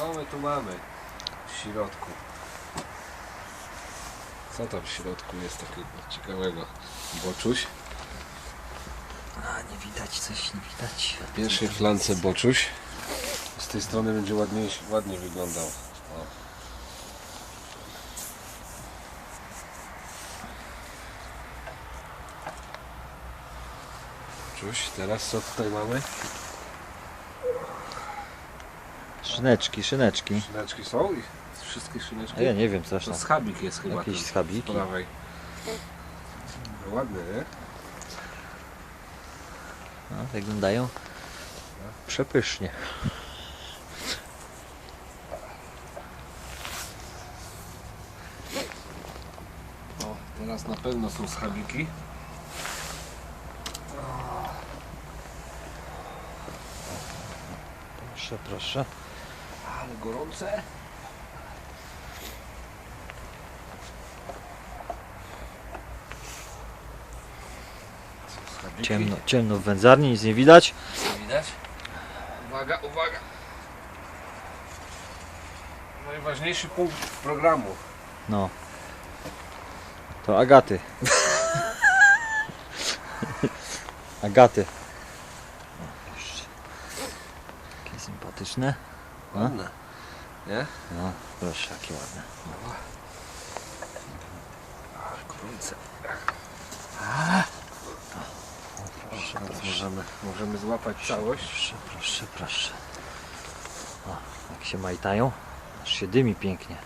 Co my tu mamy w środku? Co tam w środku jest takiego ciekawego? Boczuś. A, nie widać, coś nie widać. W pierwszej flance boczuś. Z tej strony będzie ładniejszy, ładnie wyglądał. O. Boczuś. Teraz co tutaj mamy? Szyneczki, szyneczki. Szyneczki są? I wszystkie szyneczki? A ja nie wiem, coś To tam. schabik jest chyba Jakieś ten schabiki. Po prawej. No, ładny, nie? No, wyglądają przepysznie. O, teraz na pewno są schabiki. Proszę, proszę. Ale gorące. Ciemno, ciemno w wędzarni, nic nie widać. Co widać? Uwaga, uwaga. Najważniejszy punkt programu. No. To Agaty. Agaty. Takie sympatyczne. Ładne. Nie? No, proszę, jakie ładne. Ale gorące. Proszę, proszę. możemy, możemy złapać całość. Proszę, proszę, proszę. O, jak się majtają, aż się dymi pięknie.